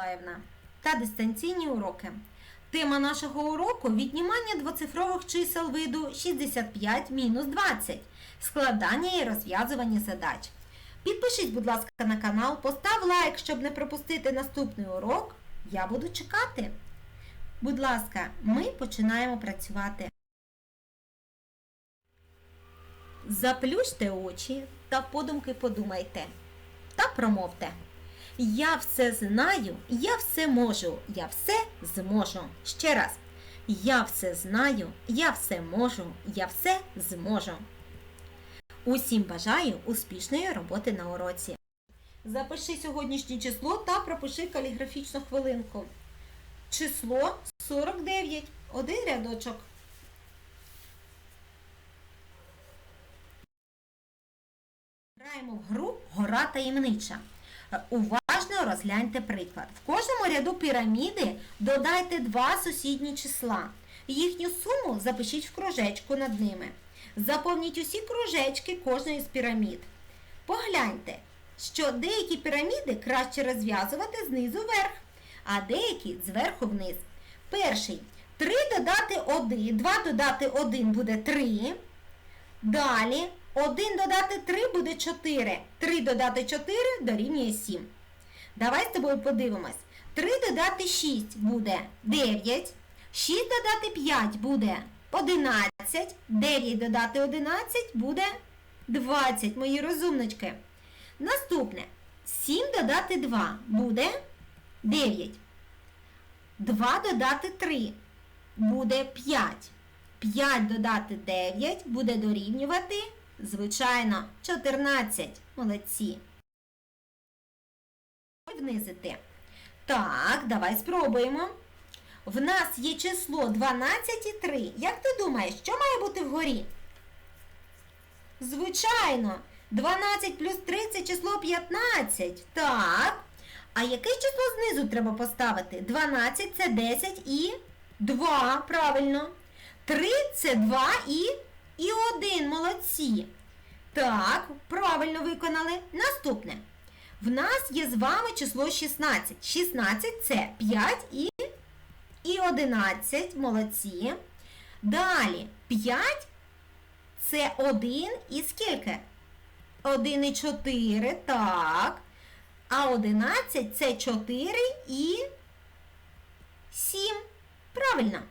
Миколаївна та дистанційні уроки. Тема нашого уроку віднімання двоцифрових чисел виду 65 мінус 20, складання і розв'язування задач. Підпишись, будь ласка, на канал, постав лайк, щоб не пропустити наступний урок. Я буду чекати. Будь ласка, ми починаємо працювати. Заплющте очі та подумки подумайте та промовте. Я все знаю, я все можу, я все зможу. Ще раз. Я все знаю, я все можу, я все зможу. Усім бажаю успішної роботи на уроці. Запиши сьогоднішнє число та пропиши каліграфічну хвилинку. Число 49. Один рядочок. Граємо в гру Гора таємнича. Е, Уважно розгляньте приклад. В кожному ряду піраміди додайте два сусідні числа. Їхню суму запишіть в кружечку над ними. Заповніть усі кружечки кожної з пірамід. Погляньте, що деякі піраміди краще розв'язувати знизу вверх, а деякі зверху вниз. Перший. 3 додати 1, 2 додати 1 буде 3. Далі 1 додати 3 буде 4. 3 додати 4 дорівнює 7. Давай з тобою подивимось. 3 додати 6 буде 9. 6 додати 5 буде 11. 9 додати 11 буде 20, мої розумнички. Наступне. 7 додати 2 буде 9. 2 додати 3 буде 5. 5 додати 9 буде дорівнювати, звичайно, 14. Молодці. Внизити. Так, давай спробуємо. В нас є число 12 і 3. Як ти думаєш, що має бути вгорі? Звичайно, 12 плюс 3 це число 15. Так. А яке число знизу треба поставити? 12 це 10 і 2. Правильно. 3 це 2 і, і 1. Молодці. Так, правильно виконали. Наступне. В нас є з вами число 16. 16 це 5 і, і 11. Молодці. Далі 5 це 1 і скільки? 1 і 4. Так. А 11 це 4 і 7. Правильно.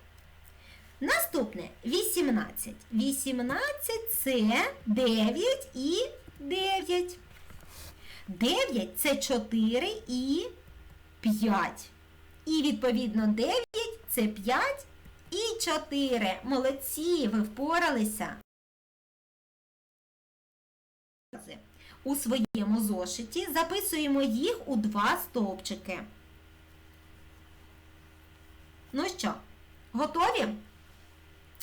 Наступне 18. 18 це 9 і 9. 9 це 4 і 5. І відповідно 9 це 5 і 4. Молодці, ви впоралися. У своєму зошиті записуємо їх у два стовпчики. Ну що, готові?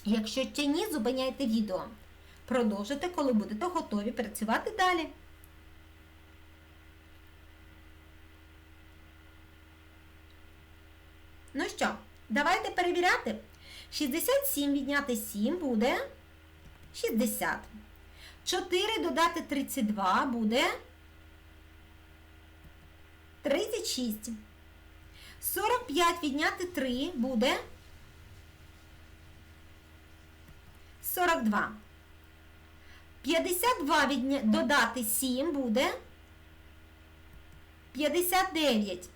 Якщо ще ні, зупиняйте відео. Продовжите, коли будете готові працювати далі. Ну що, давайте перевіряти. 67 відняти 7 буде 60. 4 додати 32 буде 36. 45 відняти 3 буде 42. 52 відня... додати 7 буде 59.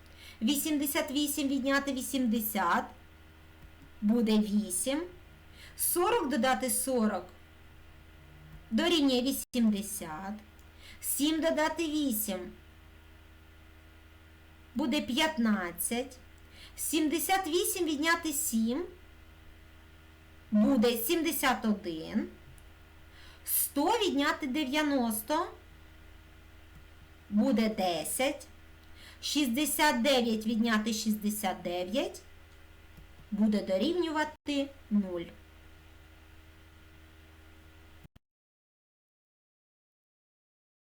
88 відняти 80 буде 8. 40 додати 40 дорівнює 80. 7 додати 8 буде 15. 78 відняти 7 буде 71. 100 відняти 90 буде 10. 69 відняти 69 буде дорівнювати 0.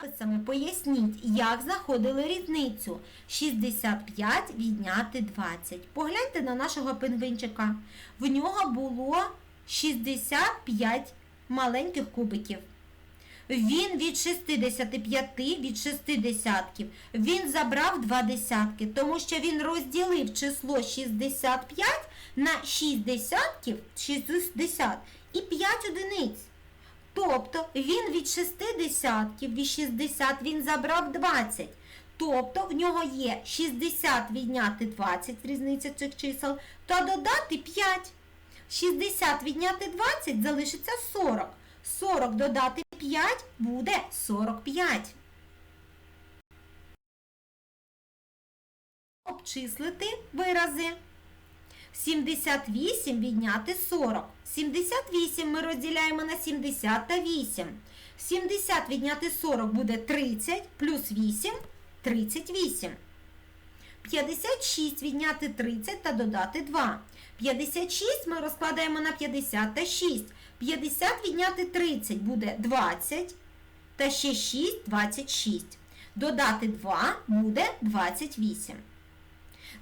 Записами поясніть, як знаходили різницю 65 відняти 20. Погляньте на нашого пингвинчика. В нього було 65 маленьких кубиків. Він від 65 від 6 десятків. Він забрав 2 десятки, тому що він розділив число 65 на 6 десятків 60 і 5 одиниць. Тобто він від 6 десятків, від 60 він забрав 20. Тобто в нього є 60 відняти 20, різниця цих чисел, та додати 5. 60 відняти 20 залишиться 40. 40 додати 5 буде 45. Обчислити вирази. 78 відняти 40. 78 ми розділяємо на 70 та 8. 70 відняти 40 буде 30, плюс 8 – 38. 56 відняти 30 та додати 2. 56 ми розкладаємо на 50 та 6. 50 відняти 30 буде 20. Та ще 6 – 26. Додати 2 буде 28.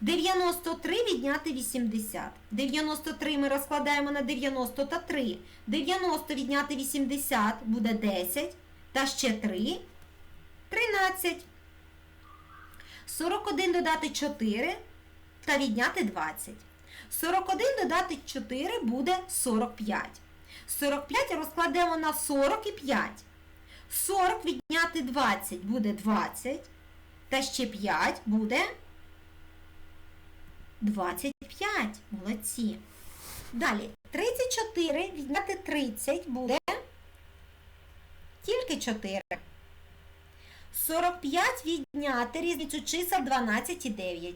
93 відняти 80. 93 ми розкладаємо на 90 та 3. 90 відняти 80 буде 10. Та ще 3 – 13. 41 додати 4 та відняти 20. 41 додати 4 буде 45. 45 розкладемо на 45. 40 відняти 20 буде 20. Та ще 5 буде 25. Молодці. Далі 34 відняти 30 буде тільки 4. 45 відняти різницю чисел 12 і 9.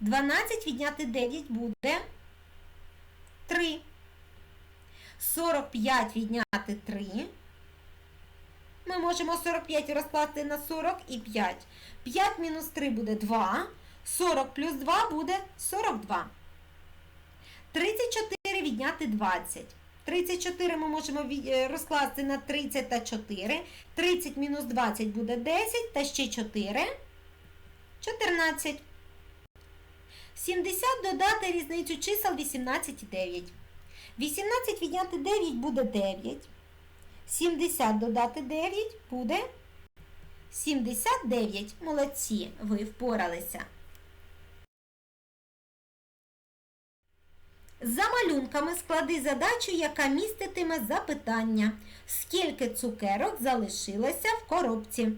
12 відняти 9 буде 3. 45 відняти 3. Ми можемо 45 розкласти на 40 і 5. 5 мінус 3 буде 2. 40 плюс 2 буде 42. 34 відняти 20. 34 ми можемо е, розкласти на 30 та 4. 30 мінус 20 буде 10 та ще 4. 14. 70 додати різницю чисел 18 і 9. 18 відняти 9 буде 9. 70 додати 9 буде 79. Молодці, ви впоралися. За малюнками склади задачу, яка міститиме запитання. Скільки цукерок залишилося в коробці?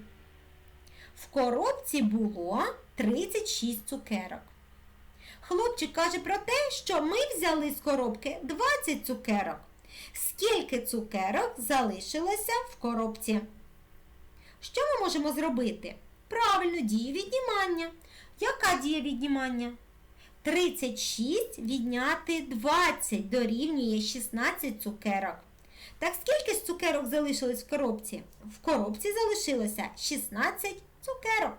В коробці було 36 цукерок. Хлопчик каже про те, що ми взяли з коробки 20 цукерок. Скільки цукерок залишилося в коробці? Що ми можемо зробити? Правильно, дію віднімання. Яка дія віднімання? 36 відняти 20 дорівнює 16 цукерок. Так скільки ж цукерок залишилось в коробці? В коробці залишилося 16 цукерок.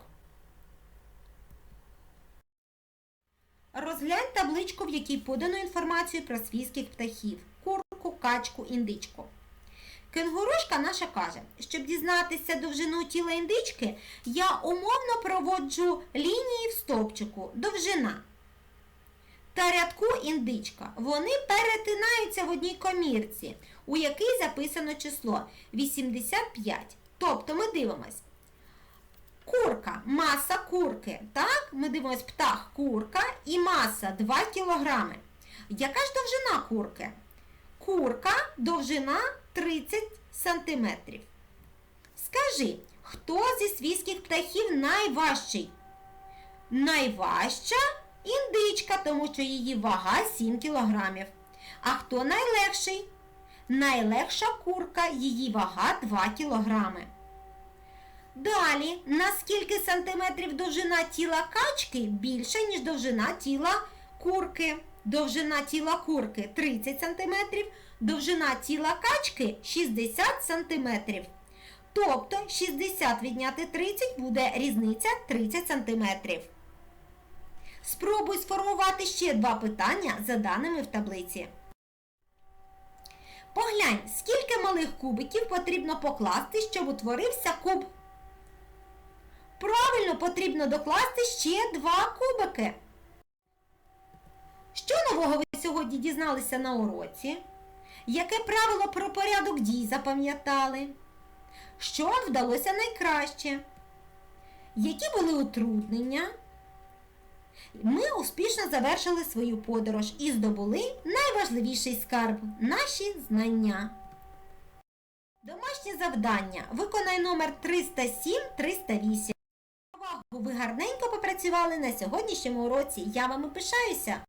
Розглянь табличку, в якій подано інформацію про свійських птахів курку, качку, індичку. Кенгурушка наша каже, щоб дізнатися довжину тіла індички, я умовно проводжу лінії в стовпчику довжина. Та рядку індичка. Вони перетинаються в одній комірці, у якій записано число 85. Тобто ми дивимось. Курка, маса курки. Так, ми дивимось птах курка і маса 2 кг. Яка ж довжина курки? Курка довжина 30 см. Скажи, хто зі свійських птахів найважчий? Найважча індичка, тому що її вага 7 кг. А хто найлегший? Найлегша курка, її вага 2 кг. Далі, на скільки сантиметрів довжина тіла качки більша, ніж довжина тіла курки. Довжина тіла курки 30 см, довжина тіла качки 60 см. Тобто 60 відняти 30 буде різниця 30 см. Спробуй сформувати ще два питання за даними в таблиці. Поглянь, скільки малих кубиків потрібно покласти, щоб утворився куб. Правильно потрібно докласти ще два кубики. Що нового ви сьогодні дізналися на уроці? Яке правило про порядок дій запам'ятали? що вдалося найкраще. Які були утруднення? Ми успішно завершили свою подорож і здобули найважливіший скарб наші знання. Домашнє завдання. Виконай номер 307-308. Увагу! Ви гарненько попрацювали на сьогоднішньому уроці. Я вами пишаюся.